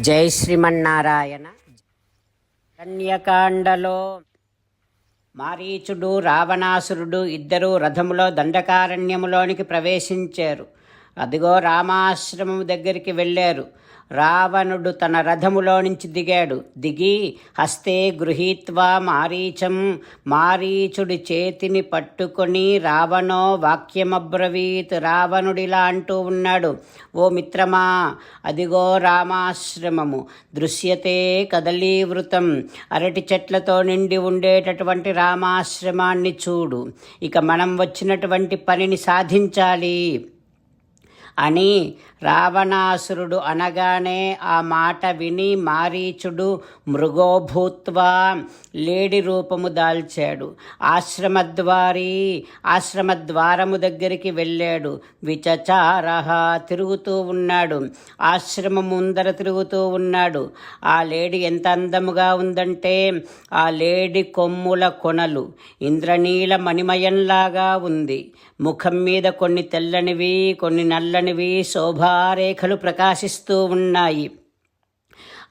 జై శ్రీమన్నారాయణ. కన్యకాండలో మారీచుడు రావణాసురుడు ఇద్దరూ రథములో దండకారణ్యములోనికి ప్రవేశించారు. అదిగో రామాశ్రమం దగ్గరికి వెళ్ళారు. రావణుడు తన రథములో నుంచి దిగాడు. దిగి హస్తే గృహీత్వా మారీచం. మారీచుడి చేతిని పట్టుకొని రావణో వాక్యమబ్రవీత్. రావణుడిలా అంటూ ఉన్నాడు. ఓ మిత్రమా అదిగో రామాశ్రమము. దృశ్యతే కదలీవృతం. అరటి చెట్లతో నిండి ఉండేటటువంటి రామాశ్రమాన్ని చూడు. ఇక మనం వచ్చినటువంటి పనిని సాధించాలి. అని రావణాసురుడు అనగానే ఆ మాట విని మారీచుడు మృగోభూత్వా లేడి రూపము దాల్చాడు. ఆశ్రమద్వారి ఆశ్రమద్వారము దగ్గరికి వెళ్ళాడు. విచచారహ తిరుగుతూ ఉన్నాడు. ఆశ్రమం ముందర తిరుగుతూ ఉన్నాడు. ఆ లేడి ఎంత అందముగా ఉందంటే ఆ లేడి కొమ్ముల కొనలు. ఇంద్రనీల మణిమయంలాగా ఉంది. ముఖం మీద కొన్ని తెల్లనివి కొన్ని నల్లనివి శోభారేఖలు ప్రకాశిస్తూ ఉన్నాయి.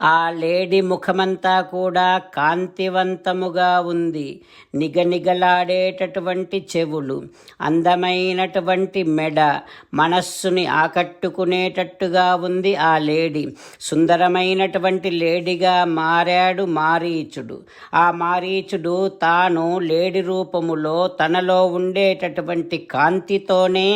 ఆ లేడి ముఖమంతా కూడా కాంతివంతముగా ఉంది. నిగనిగలాడేటటువంటి చెవులు అందమైనటువంటి మెడ మనస్సుని ఆకట్టుకునేటట్టుగా ఉంది ఆ లేడి. సుందరమైనటువంటి లేడిగా మారాడు మారీచుడు. ఆ మారీచుడు తాను లేడి రూపములో తనలో ఉండేటటువంటి కాంతితోనే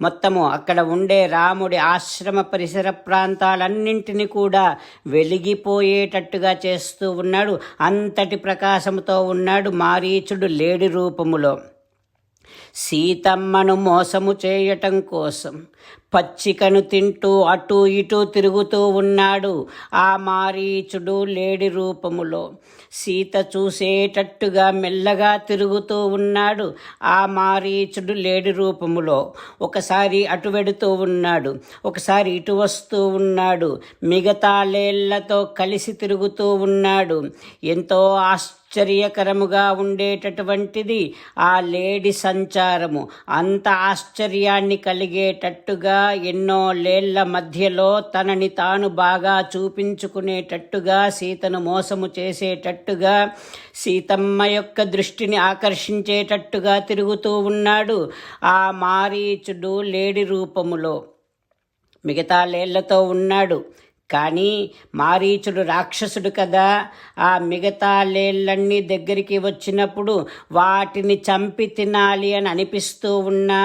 మొత్తము అక్కడ ఉండే రాముడి ఆశ్రమ పరిసర ప్రాంతాలన్నింటినీ కూడా వెలిగి వెలిగిపోయేటట్టుగా చేస్తూ ఉన్నాడు. అంతటి ప్రకాశంతో ఉన్నాడు మారీచుడు లేడి రూపములో. సీతమ్మను మోసము చేయటం కోసం పచ్చికను తింటూ అటూ ఇటూ తిరుగుతూ ఉన్నాడు. ఆ మారీచుడు లేడి రూపములో. సీత చూసేటట్టుగా మెల్లగా తిరుగుతూ ఉన్నాడు. ఆ మారీచుడు లేడి రూపములో. ఒకసారి అటు వెడుతూ ఉన్నాడు. ఒకసారి ఇటు వస్తూ ఉన్నాడు. మిగతా లేళ్ళతో కలిసి తిరుగుతూ ఉన్నాడు. ఎంతో ఆశ్చర్యకరముగా ఉండేటటువంటిది ఆ లేడి సంచారము. అంత ఆశ్చర్యాన్ని కలిగేటట్టుగా ఎన్నో లేళ్ళ మధ్యలో తనని తాను బాగా చూపించుకునేటట్టుగా సీతను మోసము చేసేటట్టుగా సీతమ్మ యొక్క దృష్టిని ఆకర్షించేటట్టుగా తిరుగుతూ ఉన్నాడు ఆ మారీచుడు లేడి రూపములో. మిగతా లేళ్ళతో ఉన్నాడు. కానీ మారీచుడు రాక్షసుడు కదా. ఆ మిగతా లేళ్ళన్నీ దగ్గరికి వచ్చినప్పుడు వాటిని చంపి తినాలి అని అనిపిస్తూ ఉన్నా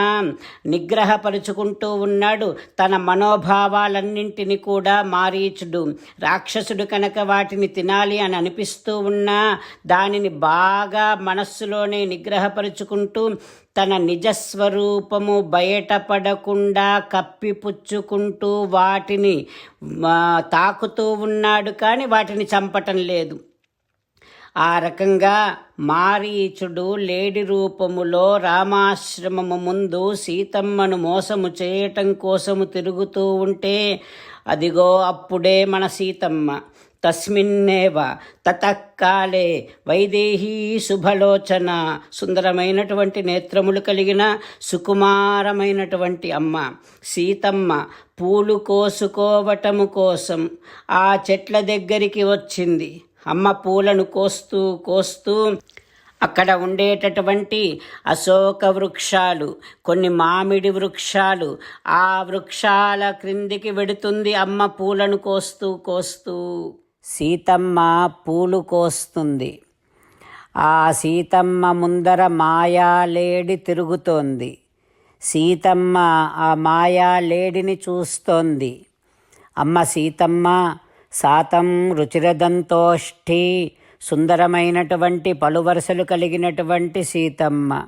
నిగ్రహపరుచుకుంటూ ఉన్నాడు. తన మనోభావాలన్నింటినీ కూడా మారీచుడు రాక్షసుడు కనుక వాటిని తినాలి అని అనిపిస్తూ ఉన్నా దానిని బాగా మనస్సులోనే నిగ్రహపరుచుకుంటూ తన నిజస్వరూపము బయటపడకుండా కప్పిపుచ్చుకుంటూ వాటిని తాకుతూ ఉన్నాడు కానీ వాటిని చంపటం లేదు. ఆ రకంగా మారీచుడు లేడి రూపములో రామాశ్రమము ముందు సీతమ్మను మోసము చేయటం కోసము తిరుగుతూ ఉంటే అదిగో అప్పుడే మన సీతమ్మ తస్మిన్నేవ తతకాలే వైదేహీ శుభలోచన. సుందరమైనటువంటి నేత్రములు కలిగిన సుకుమారమైనటువంటి అమ్మ. సీతమ్మ పూలు కోసుకోవటము కోసం ఆ చెట్ల దగ్గరికి వచ్చింది. అమ్మ పూలను కోస్తూ కోస్తూ అక్కడ ఉండేటటువంటి అశోక వృక్షాలు కొన్ని మామిడి వృక్షాలు ఆ వృక్షాల క్రిందికి వెడుతుంది అమ్మ పూలను కోస్తూ కోస్తూ. సీతమ్మ పూలు కోస్తుంది. ఆ సీతమ్మ ముందర మాయాలేడి తిరుగుతోంది. సీతమ్మ ఆ మాయాలేడిని చూస్తోంది. అమ్మ సీతమ్మ సాతం రుచిరదంతోష్ఠి సుందరమైనటువంటి పలువరసలు కలిగినటువంటి సీతమ్మ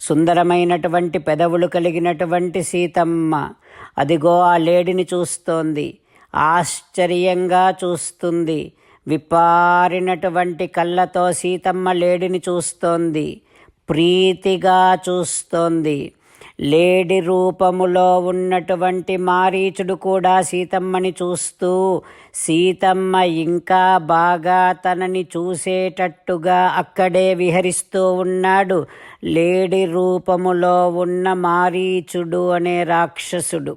సుందరమైనటువంటి పెదవులు కలిగినటువంటి సీతమ్మ అదిగో ఆ లేడిని చూస్తోంది. ఆశ్చర్యంగా చూస్తుంది. విపారినటువంటి కళ్ళతో సీతమ్మ లేడిని చూస్తోంది. ప్రీతిగా చూస్తోంది. లేడి రూపములో ఉన్నటువంటి మారీచుడు కూడా సీతమ్మని చూస్తూ సీతమ్మ ఇంకా బాగా తనని చూసేటట్టుగా అక్కడే విహరిస్తూ ఉన్నాడు. లేడి రూపములో ఉన్న మారీచుడు అనే రాక్షసుడు.